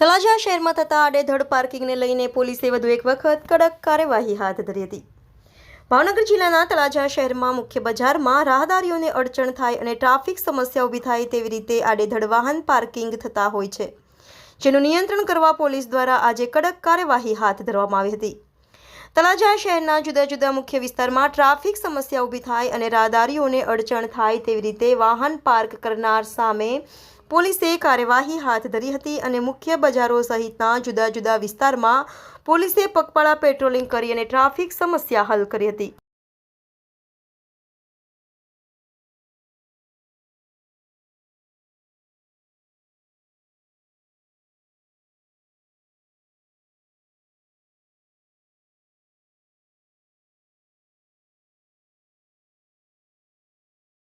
તળાજા શહેરમાં થતા આડેધડ પાર્કિંગને લઈને પોલીસે વધુ એક વખત કડક કાર્યવાહી હાથ ધરી હતી. ભાવનગર જિલ્લાના તળાજા શહેરમાં મુખ્ય બજારમાં રાહદારીઓને અડચણ થાય અને ટ્રાફિક સમસ્યા ઊભી થાય તેવી રીતે આડેધડ વાહન પાર્કિંગ થતા હોય છે, જેનું નિયંત્રણ કરવા પોલીસ દ્વારા આજે કડક કાર્યવાહી હાથ ધરવામાં આવી હતી. તળાજા શહેરના જુદા જુદા મુખ્ય વિસ્તારમાં ટ્રાફિક સમસ્યા ઊભી થાય અને રાહદારીઓને અડચણ થાય તેવી રીતે વાહન પાર્ક કરનાર સામે પોલીસે કાર્યવાહી હાથ ધરી હતી અને મુખ્ય બજારો સહિતના જુદા જુદા વિસ્તારમાં પોલીસે પગપાળા પેટ્રોલિંગ કરી અને ટ્રાફિક સમસ્યા હલ કરી હતી.